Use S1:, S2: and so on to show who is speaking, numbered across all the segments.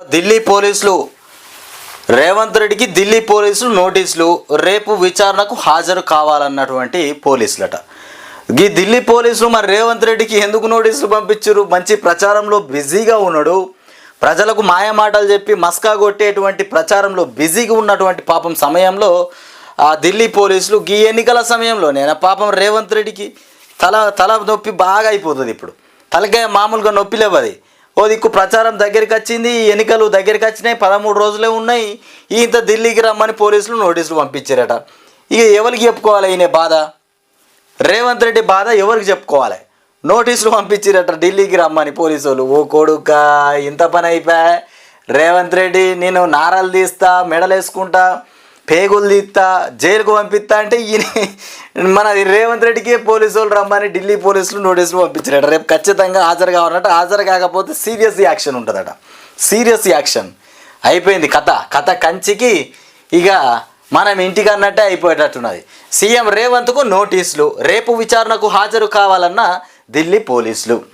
S1: ఢిల్లీ పోలీసులు రేవంత్ రెడ్డికి ఢిల్లీ పోలీసులు నోటీసులు రేపు విచారణకు హాజరు కావాలన్నటువంటి పోలీసులట. ఈ ఢిల్లీ పోలీసులు మరి రేవంత్ రెడ్డికి ఎందుకు నోటీసులు పంపించారు? మంచి ప్రచారంలో బిజీగా ఉన్నాడు. ప్రజలకు మాయమాటలు చెప్పి మస్కా కొట్టేటువంటి ప్రచారంలో బిజీగా ఉన్నటువంటి పాపం సమయంలో ఆ ఢిల్లీ పోలీసులు ఈ ఎన్నికల సమయంలో నేను పాపం రేవంత్ రెడ్డికి తల తల నొప్పి బాగా అయిపోతుంది ఇప్పుడు. తలకాయ మామూలుగా నొప్పి లేవు అది ఓ దిక్కు ప్రచారం దగ్గరికి వచ్చింది ఎన్నికలు దగ్గరికి వచ్చినాయి పదమూడు రోజులే ఉన్నాయి ఇంత ఢిల్లీకి రమ్మని పోలీసులు నోటీసులు పంపించారట. ఇక ఎవరికి చెప్పుకోవాలి ఈయన బాధ? రేవంత్ రెడ్డి బాధ ఎవరికి చెప్పుకోవాలి? నోటీసులు పంపించారట ఢిల్లీకి రమ్మని పోలీసు వాళ్ళు ఓ కొడుక ఇంత పని అయిపోయా? రేవంత్ రెడ్డి నేను నారాలు తీస్తా మెడలేసుకుంటా పేగులు తీస్తా జైలుకు పంపిస్తా అంటే ఈయన మన రేవంత్ రెడ్డికి పోలీసు వాళ్ళు రమ్మని ఢిల్లీ పోలీసులు నోటీసులు పంపించారట. రేపు ఖచ్చితంగా హాజరు కావాలంటే. హాజరు కాకపోతే సీరియస్ యాక్షన్ ఉంటుందట. Serious action. అయిపోయింది కథ. కథ కంచికి ఇక మనం ఇంటికి అన్నట్టే అయిపోయేటట్టున్నది. సీఎం రేవంత్కు నోటీసులు. రేపు విచారణకు హాజరు కావాలన్న ఢిల్లీ పోలీసులు.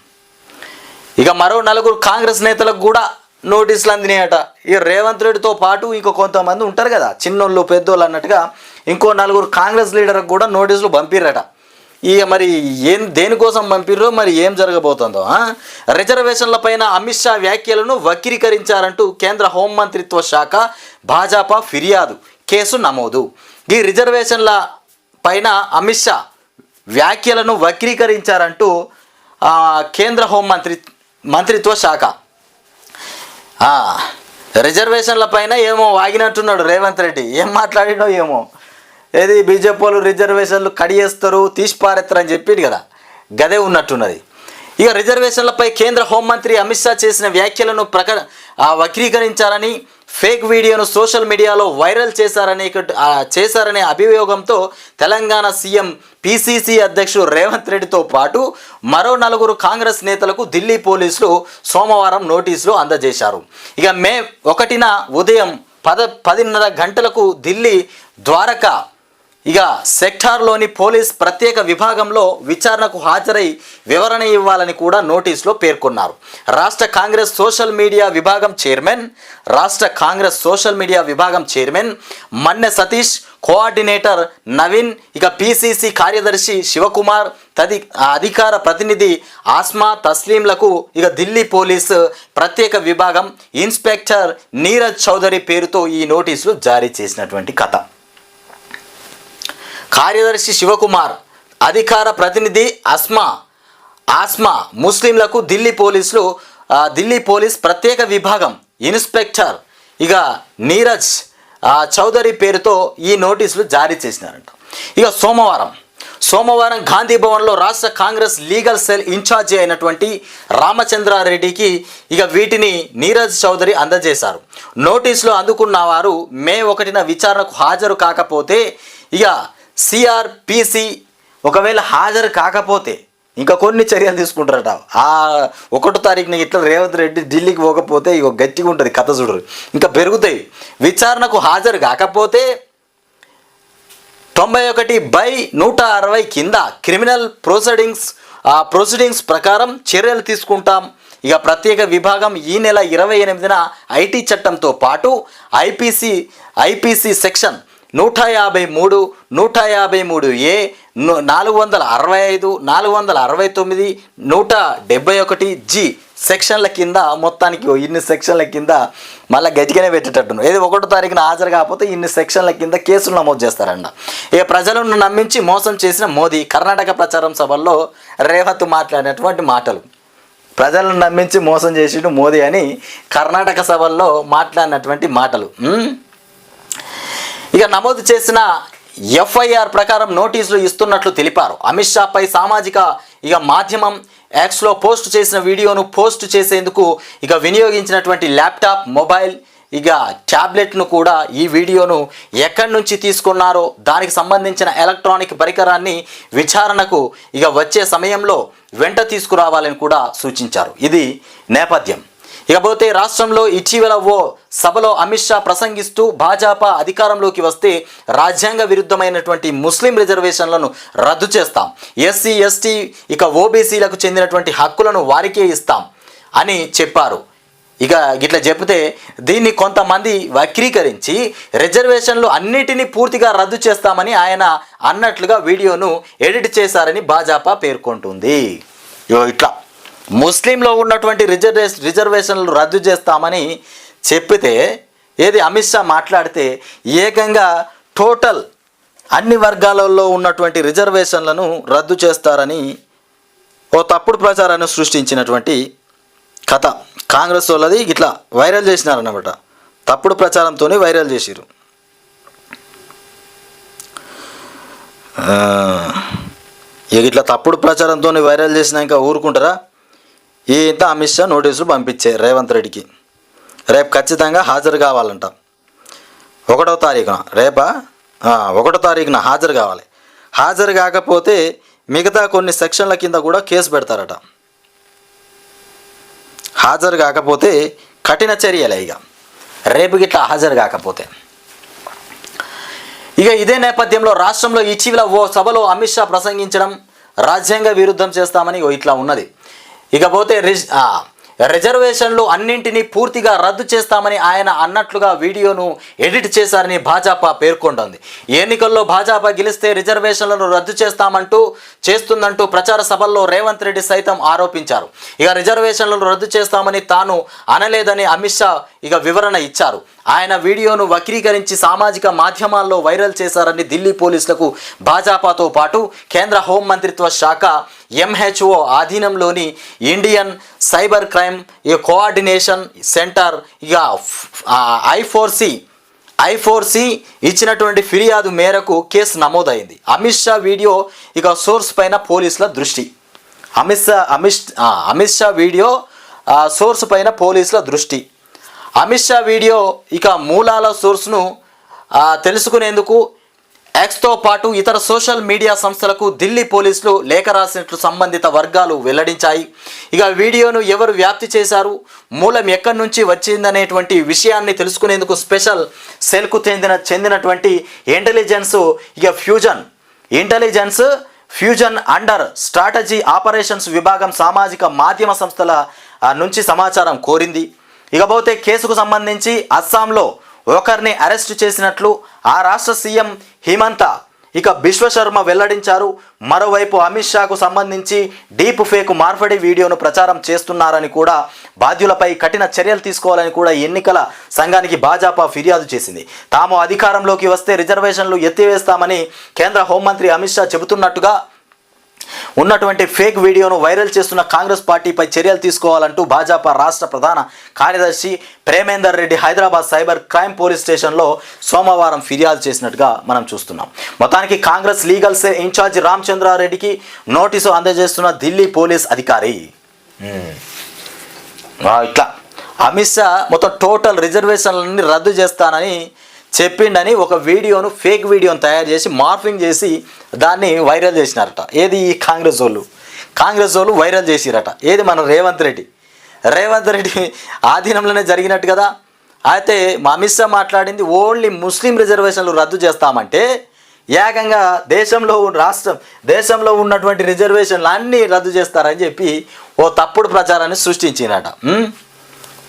S1: ఇక మరో నలుగురు కాంగ్రెస్ నేతలకు కూడా నోటీసులు అందినాయట. ఈ రేవంత్ రెడ్డితో పాటు ఇంకో కొంతమంది ఉంటారు కదా చిన్నోళ్ళు పెద్దోళ్ళు అన్నట్టుగా ఇంకో నలుగురు కాంగ్రెస్ లీడర్కి కూడా నోటీసులు పంపిరట ఇక మరి ఏం దేనికోసం పంపిర్రో మరి ఏం జరగబోతుందో రిజర్వేషన్ల పైన అమిత్ షా వ్యాఖ్యలను వక్రీకరించారంటూ కేంద్ర హోంమంత్రిత్వ శాఖ భాజపా ఫిర్యాదు కేసు నమోదు. ఈ రిజర్వేషన్ల పైన అమిత్ షా వ్యాఖ్యలను వక్రీకరించారంటూ కేంద్ర కేంద్ర హోంమంత్రి మంత్రిత్వ శాఖ రిజర్వేషన్ల పైన ఏమో వాగినట్టున్నాడు రేవంత్ రెడ్డి. ఏం మాట్లాడినో ఏమో. ఏది బీజేపీ వాళ్ళు రిజర్వేషన్లు కడియేస్తారు తీసి అని చెప్పిండు కదా. గదే ఉన్నట్టున్నది. ఇక రిజర్వేషన్లపై కేంద్ర హోంమంత్రి అమిత్ షా చేసిన వ్యాఖ్యలను ప్రక వక్రీకరించాలని వక్రీకరించారని ఫేక్ వీడియోను సోషల్ మీడియాలో వైరల్ చేశారనే చేశారనే అభియోగంతో తెలంగాణ సీఎం పిసిసి అధ్యక్షుడు రేవంత్ రెడ్డితో పాటు మరో నలుగురు కాంగ్రెస్ నేతలకు ఢిల్లీ పోలీసులు సోమవారం నోటీసులు అందజేశారు. ఇక మే ఒకటిన ఉదయం పద పదిన్నర గంటలకు ఢిల్లీ ద్వారకా ఇక సెక్టార్లోని పోలీస్ ప్రత్యేక విభాగంలో విచారణకు హాజరై వివరణ ఇవ్వాలని కూడా నోటీసులో పేర్కొన్నారు. రాష్ట్ర కాంగ్రెస్ సోషల్ మీడియా విభాగం చైర్మన్ రాష్ట్ర కాంగ్రెస్ సోషల్ మీడియా విభాగం చైర్మన్ మన్నె సతీష్ కోఆర్డినేటర్ నవీన్ ఇక పిసిసి కార్యదర్శి శివకుమార్ తది అధికార ప్రతినిధి ఆస్మా తస్లీంలకు ఇక ఢిల్లీ పోలీసు ప్రత్యేక విభాగం ఇన్స్పెక్టర్ నీరజ్ చౌదరి పేరుతో ఈ నోటీసులు జారీ చేసినటువంటి కథ. కార్యదర్శి శివకుమార్ అధికార ప్రతినిధి అస్మా ఆస్మా ముస్లింలకు ఢిల్లీ పోలీసులు ఢిల్లీ పోలీస్ ప్రత్యేక విభాగం ఇన్స్పెక్టర్ ఇక నీరజ్ చౌదరి పేరుతో ఈ నోటీసులు జారీ చేసినారంట. ఇక సోమవారం సోమవారం గాంధీ భవన్లో రాష్ట్ర కాంగ్రెస్ లీగల్ సెల్ ఇన్ఛార్జి అయినటువంటి రామచంద్రారెడ్డికి ఇక వీటిని నీరజ్ చౌదరి అందజేశారు. నోటీసులు అందుకున్న వారు మే ఒకటిన విచారణకు హాజరు కాకపోతే ఇక సిఆర్పిసి ఒకవేళ హాజరు కాకపోతే ఇంకా కొన్ని చర్యలు తీసుకుంటారట. ఆ ఒకటో తారీఖున ఇట్లా రేవంత్ రెడ్డి ఢిల్లీకి పోకపోతే ఇక గట్టిగా ఉంటుంది కథ చూడరు ఇంకా పెరుగుతాయి. విచారణకు హాజరు కాకపోతే తొంభై ఒకటి బై నూట అరవై కింద క్రిమినల్ ప్రొసీడింగ్స్ ఆ ప్రొసీడింగ్స్ ప్రకారం చర్యలు తీసుకుంటాం. ఇక ప్రత్యేక విభాగం ఈ నెల ఇరవై ఎనిమిదిన ఐటీ చట్టంతో పాటు ఐపీసీ ఐపీసీ సెక్షన్ నూట యాభై మూడు నూట యాభై మూడు ఏ నాలుగు వందల అరవై ఐదు నాలుగు వందల అరవై తొమ్మిది నూట డెబ్బై ఒకటి జి. సెక్షన్ల కింద మొత్తానికి ఇన్ని సెక్షన్ల కింద మళ్ళీ గట్టిగానే పెట్టేటట్టును ఏది ఒకటో తారీఖున హాజరు కాకపోతే ఇన్ని సెక్షన్ల కింద కేసులు నమోదు చేస్తారంట. ఇక ప్రజలను నమ్మించి మోసం చేసిన మోదీ కర్ణాటక ప్రచారం సభల్లో రేవత్ మాట్లాడినటువంటి మాటలు. ప్రజలను నమ్మించి మోసం చేసిండు మోదీ అని కర్ణాటక సభల్లో మాట్లాడినటువంటి మాటలు. ఇక నమోదు చేసిన ఎఫ్ఐఆర్ ప్రకారం నోటీసులు ఇస్తున్నట్లు తెలిపారు. అమిత్ షాపై సామాజిక ఇక మాధ్యమం యాక్స్లో పోస్ట్ చేసిన వీడియోను పోస్ట్ చేసేందుకు ఇక వినియోగించినటువంటి ల్యాప్టాప్ మొబైల్ ఇక ట్యాబ్లెట్ను కూడా ఈ వీడియోను ఎక్కడి నుంచి తీసుకున్నారో దానికి సంబంధించిన ఎలక్ట్రానిక్ పరికరాన్ని విచారణకు ఇక వచ్చే సమయంలో వెంట తీసుకురావాలని కూడా సూచించారు. ఇది నేపథ్యం. ఇకపోతే రాష్ట్రంలో ఇటీవల ఓ సభలో అమిత్ షా ప్రసంగిస్తూ భాజపా అధికారంలోకి వస్తే రాజ్యాంగ విరుద్ధమైనటువంటి ముస్లిం రిజర్వేషన్లను రద్దు చేస్తాం. ఎస్సీ ఎస్టీ ఇక ఓబీసీలకు చెందినటువంటి హక్కులను వారికే ఇస్తాం అని చెప్పారు. ఇక ఇట్లా చెప్తే దీన్ని కొంతమంది వక్రీకరించి రిజర్వేషన్లు అన్నిటినీ పూర్తిగా రద్దు చేస్తామని ఆయన అన్నట్లుగా వీడియోను ఎడిట్ చేశారని భాజపా పేర్కొంటుంది. ఇట్లా. ముస్లింలో ఉన్నటువంటి రిజర్వే రిజర్వేషన్లు రద్దు చేస్తామని చెప్పితే ఏది అమిత్ షా మాట్లాడితే ఏకంగా టోటల్ అన్ని వర్గాలలో ఉన్నటువంటి రిజర్వేషన్లను రద్దు చేస్తారని ఓ తప్పుడు ప్రచారాన్ని సృష్టించినటువంటి కథ. కాంగ్రెస్ వాళ్ళది ఇట్లా వైరల్ చేసినారన్నమాట. తప్పుడు ప్రచారంతో వైరల్ చేసిరు ఇక ఇట్లా తప్పుడు ప్రచారంతో వైరల్ చేసినాక ఊరుకుంటారా? ఈ ఇంత అమిత్ షా నోటీసులు పంపించారు రేవంత్ రెడ్డికి. రేపు ఖచ్చితంగా హాజరు కావాలంట. ఒకటో తారీఖున రేపా? ఒకటో తారీఖున హాజరు కావాలి. హాజరు కాకపోతే మిగతా కొన్ని సెక్షన్ల కింద కూడా కేసు పెడతారట. హాజరు కాకపోతే కఠిన చర్యలే ఇక. రేపు గిట్లా హాజరు కాకపోతే. ఇక ఇదే నేపథ్యంలో రాష్ట్రంలో ఇటీవల ఓ సభలో అమిత్ షా ప్రసంగించడం రాజ్యాంగ విరుద్ధం చేస్తామని ఓ ఇట్లా ఉన్నది. ఇకపోతే రిజ్ రిజర్వేషన్లు అన్నింటినీ పూర్తిగా రద్దు చేస్తామని ఆయన అన్నట్లుగా వీడియోను ఎడిట్ చేశారని భాజపా పేర్కొంటోంది. ఎన్నికల్లో భాజపా గెలిస్తే రిజర్వేషన్లను రద్దు చేస్తామంటూ చేస్తుందంటూ ప్రచార సభల్లో రేవంత్ రెడ్డి సైతం ఆరోపించారు. ఇక రిజర్వేషన్లను రద్దు చేస్తామని తాను అనలేదని అమిత్ షా ఇక వివరణ ఇచ్చారు. ఆయన వీడియోను వక్రీకరించి సామాజిక మాధ్యమాల్లో వైరల్ చేశారని ఢిల్లీ పోలీసులకు భాజపాతో పాటు కేంద్ర హోం మంత్రిత్వ శాఖ ఎంహెచ్ఓ ఆధీనంలోని ఇండియన్ సైబర్ క్రైమ్ ఈ కోఆర్డినేషన్ సెంటర్ ఇక I four C I four C ఇచ్చినటువంటి ఫిర్యాదు మేరకు కేసు నమోదైంది. అమిత్ షా వీడియో ఇక సోర్స్ పైన పోలీసుల దృష్టి. అమిత్ షా అమిత్ అమిత్ షా వీడియో సోర్స్ పైన పోలీసుల దృష్టి. అమిత్ షా వీడియో ఇక మూలాల సోర్స్ను తెలుసుకునేందుకు ఎక్స్తో పాటు ఇతర సోషల్ మీడియా సంస్థలకు ఢిల్లీ పోలీసులు లేఖ రాసినట్లు సంబంధిత వర్గాలు వెల్లడించాయి. ఇక వీడియోను ఎవరు వ్యాప్తి చేశారు? మూలం ఎక్కడి నుంచి వచ్చిందనేటువంటి విషయాన్ని తెలుసుకునేందుకు స్పెషల్ సెల్కు చెందిన చెందినటువంటి ఇంటెలిజెన్స్ ఇక fusion. Intelligence fusion under strategy operations విభాగం సామాజిక మాధ్యమ సంస్థల నుంచి సమాచారం కోరింది. ఇకపోతే కేసుకు సంబంధించి అస్సాంలో ఒకరిని అరెస్టు చేసినట్లు ఆ రాష్ట్ర సీఎం హిమంత. ఇక విశ్వశర్మ వెల్లడించారు మరోవైపు అమిత్ షాకు సంబంధించి డీప్ ఫేక్ మార్పిడి వీడియోను ప్రచారం చేస్తున్నారని కూడా బాధ్యులపై కఠిన చర్యలు తీసుకోవాలని కూడా ఎన్నికల సంఘానికి భాజపా ఫిర్యాదు చేసింది. తాము అధికారంలోకి వస్తే రిజర్వేషన్లు ఎత్తివేస్తామని కేంద్ర హోంమంత్రి అమిత్ షా చెబుతున్నట్టుగా ఉన్నటువంటి ఫేక్ వీడియోను వైరల్ చేస్తున్న కాంగ్రెస్ పార్టీపై చర్యలు తీసుకోవాలంటూ భాజపా రాష్ట్ర ప్రధాన కార్యదర్శి Premender Reddy Hyderabad cyber crime police స్టేషన్లో సోమవారం ఫిర్యాదు చేసినట్టుగా మనం చూస్తున్నాం. మొత్తానికి కాంగ్రెస్ లీగల్ సెల్ ఇన్ఛార్జ్ రామచంద్రారెడ్డికి నోటీసు అందజేస్తున్న ఢిల్లీ పోలీస్ అధికారి. ఇట్లా. అమిత్ షా మొత్తం టోటల్ రిజర్వేషన్లన్నీ రద్దు చేస్తానని చెప్పిండని ఒక వీడియోను ఫేక్ వీడియోను తయారు చేసి మార్ఫింగ్ చేసి దాన్ని వైరల్ చేసినారట. ఏది ఈ కాంగ్రెస్ వాళ్ళు? కాంగ్రెస్ వాళ్ళు వైరల్ చేసిరట. ఏది మన రేవంత్ రెడ్డి? రేవంత్ రెడ్డి ఆధీనంలోనే జరిగినట్టు కదా? అయితే మా అమిత్ షా మాట్లాడింది ఓన్లీ ముస్లిం రిజర్వేషన్లు రద్దు చేస్తామంటే ఏకంగా దేశంలో ఉన్న రాష్ట్రం దేశంలో ఉన్నటువంటి రిజర్వేషన్లు అన్నీ రద్దు చేస్తారని చెప్పి ఓ తప్పుడు ప్రచారాన్ని సృష్టించినట.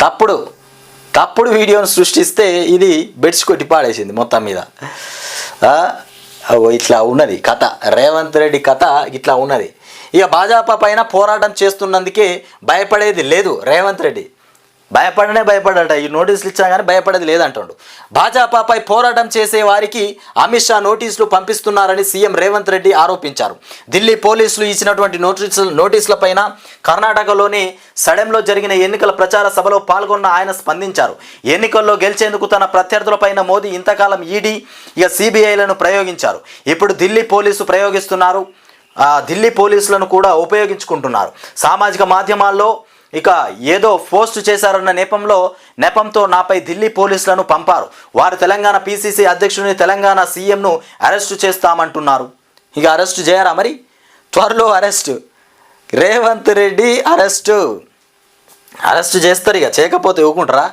S1: తప్పుడు. తప్పుడు వీడియోను సృష్టిస్తే ఇది బెడ్స్ కొట్టి పాడేసింది మొత్తం మీద. ఇట్లా ఉన్నది కథ. రేవంత్ రెడ్డి కథ ఇట్లా ఉన్నది. ఇక భాజపా పైన పోరాటం చేస్తున్నందుకే భయపడేది లేదు రేవంత్ రెడ్డి. భయపడనే భయపడట. ఈ నోటీసులు ఇచ్చినా కానీ భయపడేది లేదంటాడు. భాజపాపై పోరాటం చేసే వారికి అమిత్ షా నోటీసులు పంపిస్తున్నారని సీఎం రేవంత్ రెడ్డి ఆరోపించారు. ఢిల్లీ పోలీసులు ఇచ్చినటువంటి నోటీసులు నోటీసులపైన కర్ణాటకలోని సడెంలో జరిగిన ఎన్నికల ప్రచార సభలో పాల్గొన్న ఆయన స్పందించారు. ఎన్నికల్లో గెలిచేందుకు తన ప్రత్యర్థులపైన మోదీ ఇంతకాలం ఈడీ ఇక సిబిఐలను ప్రయోగించారు. ఇప్పుడు ఢిల్లీ పోలీసు ప్రయోగిస్తున్నారు. ఢిల్లీ పోలీసులను కూడా ఉపయోగించుకుంటున్నారు. సామాజిక మాధ్యమాల్లో ఇక ఏదో పోస్ట్ చేశారన్న నెపంలో నెపంతో నాపై ఢిల్లీ పోలీసులను పంపారు. వారు తెలంగాణ పీసీసీ అధ్యక్షుడిని తెలంగాణ సీఎంను అరెస్టు చేస్తామంటున్నారు. ఇక అరెస్టు చేయరా మరి? త్వరలో arrest. Revanth Reddy arrest. Arrest చేస్తారు ఇక చేయకపోతే ఊకుంటారా?